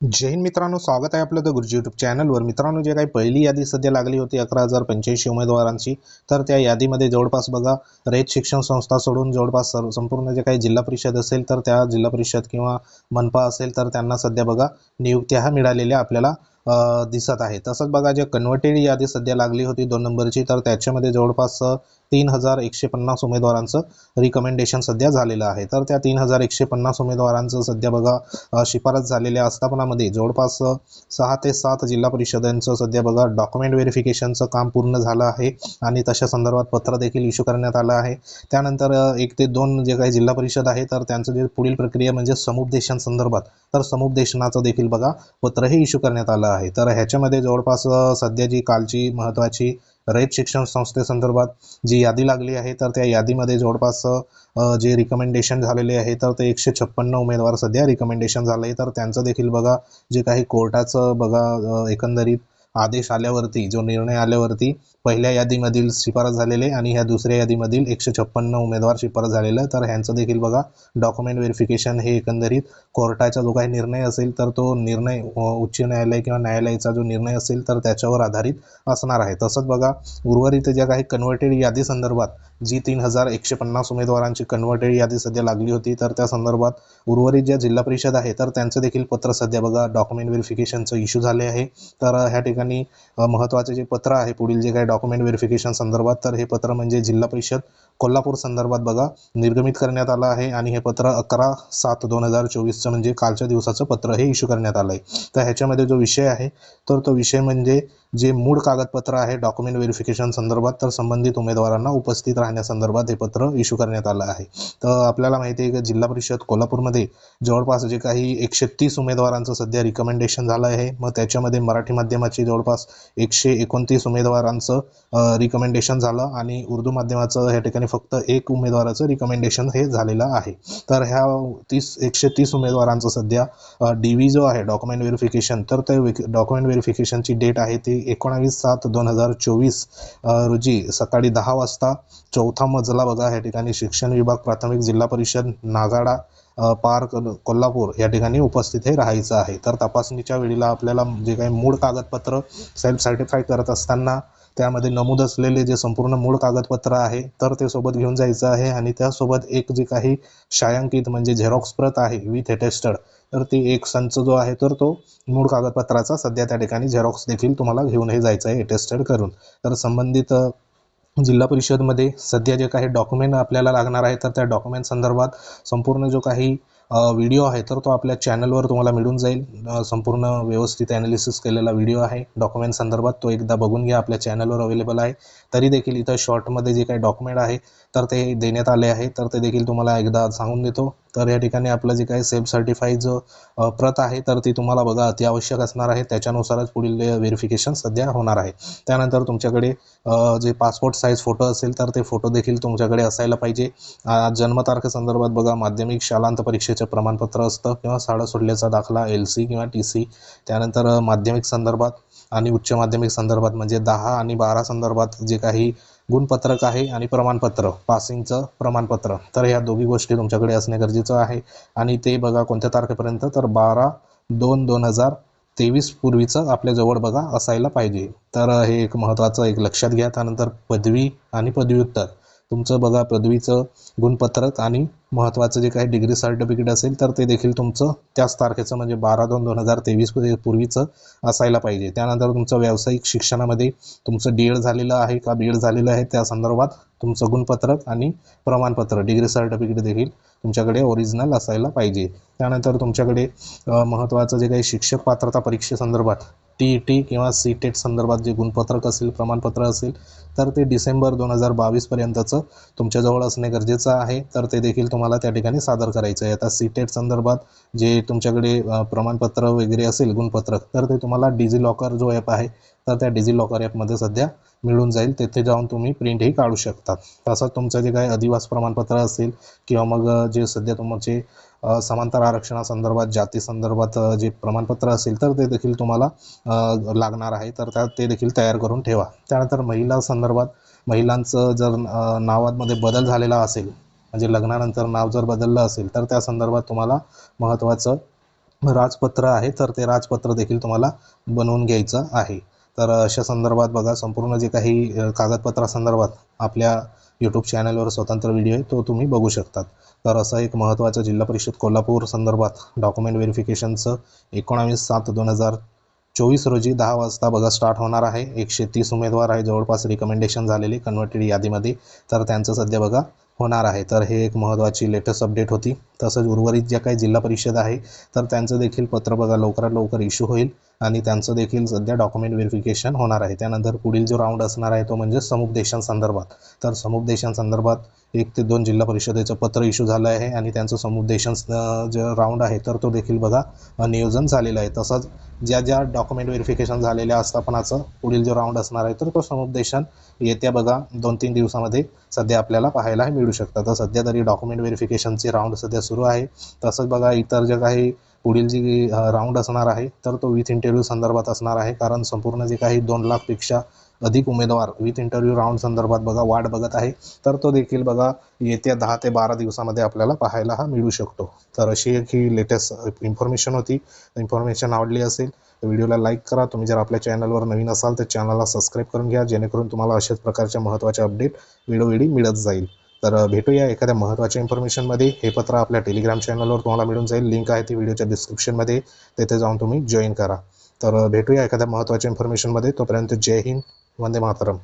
जय हिंद मित्रांनो स्वागत आहे आपलं द गुरुजी यूट्यूब चॅनलवर मित्रांनो जे काही पहिली यादी सध्या लागली होती अकरा हजार पंच्याऐंशी उमेदवारांची तर त्या यादीमध्ये जवळपास बघा रयत शिक्षण संस्था सोडून जवळपास सर्व संपूर्ण जे काही जिल्हा परिषद असेल तर त्या जिल्हा परिषद किंवा मनपा असेल तर त्यांना सध्या बघा नियुक्त्या ह्या मिळालेल्या आपल्याला दिसत आहे. तसंच बघा जे कन्व्हर्टेड यादी सध्या लागली होती दोन नंबरची तर त्याच्यामध्ये जवळपास तीन हजार एकशे पन्नास उमेदवारांचं रिकमेंडेशन सध्या झालेलं आहे. तर त्या तीन हजार एकशे पन्नास उमेदवारांचं सध्या बघा शिफारस झालेल्या आस्थापनामध्ये जवळपास सहा ते सात जिल्हा परिषदांचं सध्या बघा डॉक्युमेंट व्हेरिफिकेशनचं काम पूर्ण झालं आहे आणि तशा संदर्भात पत्र देखील इश्यू करण्यात आलं आहे. त्यानंतर एक ते दोन जे काही जिल्हा परिषद आहे तर त्यांचं जे पुढील प्रक्रिया म्हणजे समुपदेशन संदर्भात तर समुपदेशनाचं देखील बघा पत्रही इश्यू करण्यात आलं आहे. आहे. तर ह्याच्यामध्ये जवळपास सध्या जी कालची महत्त्वाची रयत शिक्षण संस्थेसंदर्भात जी यादी लागली आहे तर त्या यादीमध्ये जवळपास जे रिकमेंडेशन झालेले आहे तर ते एकशे छप्पन्न उमेदवार सध्या रिकमेंडेशन झालं आहे तर त्यांचं देखील बघा जे काही कोर्टाचं बघा एकंदरीत आदेश आल्यावरती जो निर्णय आल्यावरती पहिल्या यादीमधील शिफारस झालेले आणि ह्या दुसऱ्या यादीमधील एकशे छप्पन्न उमेदवार शिफारस झालेलं तर ह्यांचं देखील बघा डॉक्युमेंट व्हेरिफिकेशन हे एकंदरीत कोर्टाचा जो काही निर्णय असेल तर तो निर्णय उच्च न्यायालय किंवा न्यायालयाचा जो निर्णय असेल तर त्याच्यावर आधारित असणार आहे. तसंच बघा उर्वरित ज्या काही कन्व्हर्टेड यादी संदर्भात जी तीन हजार एकशे पन्नास उमेदवारांची कन्व्हर्टेड यादी सध्या लागली होती. तर त्या संदर्भात उर्वरित ज्या जिल्हा परिषद आहे तर त्यांचं देखील पत्र सध्या बघा डॉक्युमेंट व्हेरिफिकेशनचं इश्यू झाले आहे. तर ह्या ठिकाणी महत्त्वाचे जे पत्र आहे पुढील जे काही डॉक्युमेंट व्हेरिफिकेशन संदर्भात तर हे पत्र म्हणजे जिल्हा परिषद कोल्हापूर संदर्भात बघा निर्गमित करण्यात आलं आहे आणि हे पत्र अकरा सात दोन हजार चोवीसचं म्हणजे कालच्या दिवसाचं पत्र हे इश्यू करण्यात आलं आहे. तर ह्याच्यामध्ये जो विषय आहे तर तो विषय म्हणजे जे मूळ कागदपत्र आहे डॉक्युमेंट व्हेरिफिकेशन संदर्भात तर संबंधित उमेदवारांना उपस्थित राहण्यासंदर्भात हे पत्र इश्यू करण्यात आलं आहे. तर आपल्याला माहिती आहे की जिल्हा परिषद कोल्हापूरमध्ये जवळपास जे काही एकशे तीस उमेदवारांचं सध्या रिकमेंडेशन झालं आहे मग त्याच्यामध्ये मराठी माध्यमाची जवळपास एकशे एकोणतीस उमेदवारांचं रिकमेंडेशन झालं आणि उर्दू माध्यमाचं ह्या ठिकाणी म्हणजे फक्त एक उमेदवाराचं रिकमेंडेशन हे झालेलं आहे. तर ह्या तीस एकशे तीस उमेदवारांचं सध्या डी व्ही जो आहे डॉक्युमेंट व्हेरिफिकेशन तर ते डॉक्युमेंट व्हेरिफिकेशनची डेट आहे ती एकोणावीस सात दोन हजार चोवीस रोजी सकाळी दहा वाजता चौथा मजला बघा ह्या ठिकाणी शिक्षण विभाग प्राथमिक जिल्हा परिषद नागाडा पार्क कोल्हापूर या ठिकाणी उपस्थित हे राहायचं आहे. तर तपासणीच्या वेळेला आपल्याला जे काही मूळ कागदपत्र सेल्फ सर्टिफाय करत असताना त्यामध्ये नमूद असलेले जे संपूर्ण मूळ कागदपत्र आहे तर ते सोबत घेऊन जायचं आहे आणि त्यासोबत एक जे काही छायांकित म्हणजे झेरॉक्स प्रत आहे विथ अटेस्टेड तर ती एक संच जो आहे तर तो मूळ कागदपत्राचा सध्या त्या ठिकाणी झेरॉक्स देखील तुम्हाला घेऊनही जायचं आहे अटेस्टेड करून. तर संबंधित जिल्हा परिषदमध्ये सध्या जे काही डॉक्युमेंट आपल्याला लागणार आहे तर त्या डॉक्युमेंट संदर्भात संपूर्ण जो काही व्हिडिओ आहे तर तो आपल्या चॅनलवर तुम्हाला मिळून जाईल. संपूर्ण व्यवस्थित ॲनालिसिस केलेला व्हिडिओ आहे. डॉक्युमेंट संदर्भात तो एकदा बघून घ्या आपल्या चॅनलवर अवेलेबल आहे. तरी देखील इथं शॉर्टमध्ये जे काही डॉक्युमेंट आहे तर ते देण्यात आले आहे. तर ते देखील तुम्हाला एकदा सांगून देतो. तर या ठिकाणी आपलं जे काही सेल्फ सर्टिफाईड जो प्रत आहे तर ती तुम्हाला बघा अति आवश्यक असणार आहे. त्याच्यानुसारच पुढील व्हेरिफिकेशन सध्या होणार आहे. त्यानंतर तुमच्याकडे जे पासपोर्ट साईज फोटो असेल तर ते फोटो देखील तुमच्याकडे असायला पाहिजे. जन्मतारखेसंदर्भात बघा माध्यमिक शालांत परीक्षेचं प्रमाणपत्र असतं किंवा शाळा सोडल्याचा दाखला एल सी किंवा टी सी त्यानंतर माध्यमिक संदर्भात आणि उच्च माध्यमिक संदर्भात म्हणजे दहा आणि बारा संदर्भात जे काही गुणपत्रक आहे आणि प्रमाणपत्र पासिंगचं प्रमाणपत्र. तर ह्या दोघी गोष्टी तुमच्याकडे असणे गरजेचं आहे. आणि ते बघा कोणत्या तारखेपर्यंत तर बारा दोन दोन हजार तेवीस पूर्वीचं आपल्याजवळ बघा असायला पाहिजे. तर हे एक महत्त्वाचं एक लक्षात घ्या. त्यानंतर पदवी आणि पदव्युत्तर. तुमचं बघा पदवीचं गुणपत्रक आणि महत्त्वाचं जे काही डिग्री सर्टिफिकेट असेल तर ते देखील तुमचं त्याच तारखेचं म्हणजे बारा दोन दोन हजार तेवीस पूर्वीचं असायला पाहिजे. त्यानंतर तुमचं व्यावसायिक शिक्षणामध्ये तुमचं डी एड झालेलं आहे का बी एड झालेलं आहे त्या संदर्भात तुमचं गुणपत्रक आणि प्रमाणपत्र डिग्री सर्टिफिकेट देखील तुमच्याकडे ओरिजिनल असायला पाहिजे. त्यानंतर तुमच्याकडे महत्त्वाचं जे काही शिक्षक पात्रता परीक्षेसंदर्भात टी ई टी किंवा सी टेट संदर्भात जे गुणपत्रक असेल प्रमाणपत्र असेल तर ते डिसेंबर दोन हजार बावीसपर्यंतचं तुमच्याजवळ असणे गरजेचं आहे. तर ते देखील तुम्हाला त्या ठिकाणी सादर करायचं आहे. आता सी टेट संदर्भात जे तुमच्याकडे प्रमाणपत्र वगैरे असेल गुणपत्रक तर ते तुम्हाला डिजी लॉकर जो ॲप आहे तर त्या डिजी लॉकर ॲपमध्ये सध्या मिळून जाईल. तेथे जाऊन तुम्ही प्रिंटही काढू शकता. तसंच तुमचं जे काही अधिवास प्रमाणपत्र असेल किंवा मग जे सध्या तुमचे समांतर आरक्षणासंदर्भात जाती संदर्भात जे प्रमाणपत्र असेल तर ते देखील तुम्हाला लागणार आहे. तर त्या ते देखील तयार करून ठेवा. त्यानंतर महिला संदर्भात महिलांचं जर नावामध्ये बदल झालेला असेल म्हणजे लग्नानंतर नाव जर बदललं असेल तर त्या संदर्भात तुम्हाला महत्त्वाचं राजपत्र आहे. तर ते राजपत्र देखील तुम्हाला बनवून घ्यायचं आहे. तर अशा संदर्भात बघा संपूर्ण जे काही कागदपत्रासंदर्भात आपल्या यूट्यूब चॅनलवर स्वतंत्र व्हिडिओ आहे तो तुम्ही बघू शकतात. तर असं एक महत्त्वाचं जिल्हा परिषद कोल्हापूर संदर्भात डॉक्युमेंट व्हेरिफिकेशनचं एकोणावीस सात दोन हजार चोवीस रोजी दहा वाजता बघा स्टार्ट होणार आहे. एकशे तीस उमेदवार आहे जवळपास रिकमेंडेशन झालेली कन्व्हर्टेड यादीमध्ये. तर त्यांचं सध्या बघा होणार आहे. तर हे एक महत्त्वाची लेटेस्ट अपडेट होती. तसंच उर्वरित ज्या काही जिल्हा परिषद आहे तर त्यांचं देखील पत्र बघा लवकरात लवकर इश्यू होईल आणि त्यांचं देखील सध्या डॉक्युमेंट व्हेरिफिकेशन होणार आहे. त्यानंतर पुढील जो राऊंड असणार आहे तो म्हणजे समुपदेशांसंदर्भात तर समुपदेशांसंदर्भात एक ते दोन जिल्हा परिषदेचं पत्र इश्यू झालं आहे आणि त्यांचं समुपदेशन जे राऊंड आहे तर तो देखील बघा नियोजन झालेलं आहे. तसंच ज्या ज्या डॉक्युमेंट व्हेरिफिकेशन झालेल्या आस्थापनाचं पुढील जो राऊंड असणार आहे तर तो समुपदेशन येत्या बघा दोन तीन दिवसामध्ये सध्या आपल्याला पाहायला मिळू शकतं तर सध्या तरी डॉक्युमेंट व्हेरिफिकेशनचे राऊंड सध्या सुरू आहे. तसंच बघा इतर जे काही पुढील जी राऊंड असणार आहे तर तो विथ इंटरव्ह्यू संदर्भात असणार आहे. कारण संपूर्ण जे काही दोन लाखपेक्षा अधिक उमेदवार विथ इंटरव्ह्यू राऊंड संदर्भात बघा वाट बघत आहे. तर तो देखील बघा येत्या दहा ते बारा दिवसामध्ये आपल्याला पाहायला हा मिळू शकतो. तर अशी एक ही लेटेस्ट इन्फॉर्मेशन होती. इन्फॉर्मेशन आवडली असेल तर व्हिडिओला लाईक करा. तुम्ही जर आपल्या चॅनलवर नवीन असाल तर चॅनलला सबस्क्राईब करून घ्या. जेणेकरून तुम्हाला अशाच प्रकारच्या महत्त्वाच्या अपडेट वेळोवेळी मिळत जाईल. तर भेटूया एखाद्या महत्त्वाच्या इन्फॉर्मेशनमध्ये हे पत्र आपल्या टेलिग्राम चॅनलवर तुम्हाला मिळून जाईल. लिंक आहे ती व्हिडिओच्या डिस्क्रिप्शनमध्ये तेथे जाऊन तुम्ही जॉईन करा. तर भेटूया एखाद्या महत्त्वाच्या इन्फॉर्मेशनमध्ये तोपर्यंत जय हिंद. वंदे मातरम.